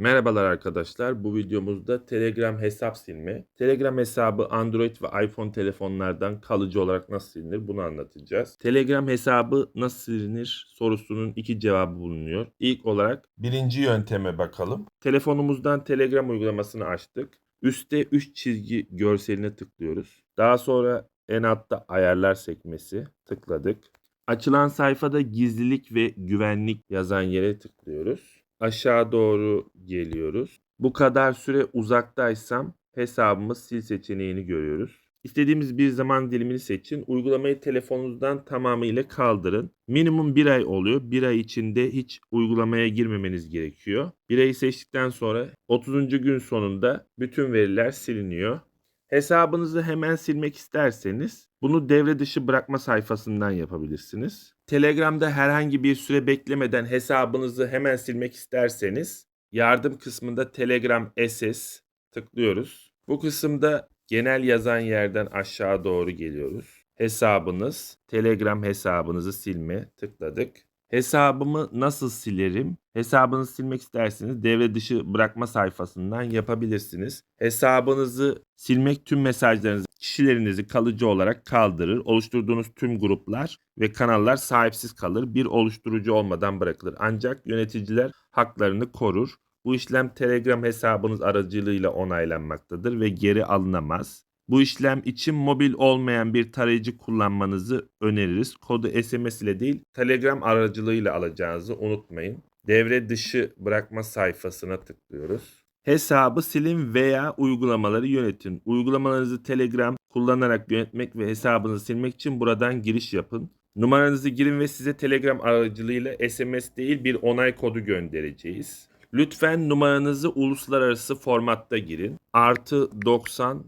Merhabalar arkadaşlar. Bu videomuzda Telegram hesap silme. Telegram hesabı Android ve iPhone telefonlardan kalıcı olarak nasıl silinir bunu anlatacağız. Telegram hesabı nasıl silinir sorusunun iki cevabı bulunuyor. İlk olarak birinci yönteme bakalım. Telefonumuzdan Telegram uygulamasını açtık. Üste 3 çizgi görseline tıklıyoruz. Daha sonra en altta ayarlar sekmesi tıkladık. Açılan sayfada gizlilik ve güvenlik yazan yere tıklıyoruz. Aşağı doğru geliyoruz. Bu kadar süre uzaktaysam hesabımı sil seçeneğini görüyoruz. İstediğimiz bir zaman dilimini seçin. Uygulamayı telefonunuzdan tamamıyla kaldırın. Minimum bir ay oluyor. Bir ay içinde hiç uygulamaya girmemeniz gerekiyor. Bir ayı seçtikten sonra 30. gün sonunda bütün veriler siliniyor. Hesabınızı hemen silmek isterseniz bunu devre dışı bırakma sayfasından yapabilirsiniz. Telegram'da herhangi bir süre beklemeden hesabınızı hemen silmek isterseniz yardım kısmında Telegram SS tıklıyoruz. Bu kısımda genel yazan yerden aşağı doğru geliyoruz. Hesabınız, Telegram hesabınızı silme tıkladık. Hesabımı nasıl silerim? Hesabınızı silmek isterseniz devre dışı bırakma sayfasından yapabilirsiniz. Hesabınızı silmek tüm mesajlarınızı, kişilerinizi kalıcı olarak kaldırır. Oluşturduğunuz tüm gruplar ve kanallar sahipsiz kalır. Bir oluşturucu olmadan bırakılır. Ancak yöneticiler haklarını korur. Bu işlem Telegram hesabınız aracılığıyla onaylanmaktadır ve geri alınamaz. Bu işlem için mobil olmayan bir tarayıcı kullanmanızı öneririz. Kodu SMS ile değil Telegram aracılığıyla alacağınızı unutmayın. Devre dışı bırakma sayfasına tıklıyoruz. Hesabı silin veya uygulamaları yönetin. Uygulamalarınızı Telegram kullanarak yönetmek ve hesabınızı silmek için buradan giriş yapın. Numaranızı girin ve size Telegram aracılığıyla SMS değil bir onay kodu göndereceğiz. Lütfen numaranızı uluslararası formatta girin. Artı 90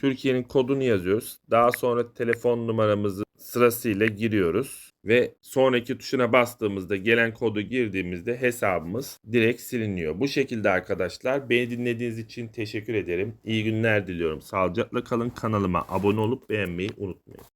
Türkiye'nin kodunu yazıyoruz. Daha sonra telefon numaramızı sırasıyla giriyoruz. Ve sonraki tuşuna bastığımızda gelen kodu girdiğimizde hesabımız direkt siliniyor. Bu şekilde arkadaşlar beni dinlediğiniz için teşekkür ederim. İyi günler diliyorum. Sağlıcakla kalın. Kanalıma abone olup beğenmeyi unutmayın.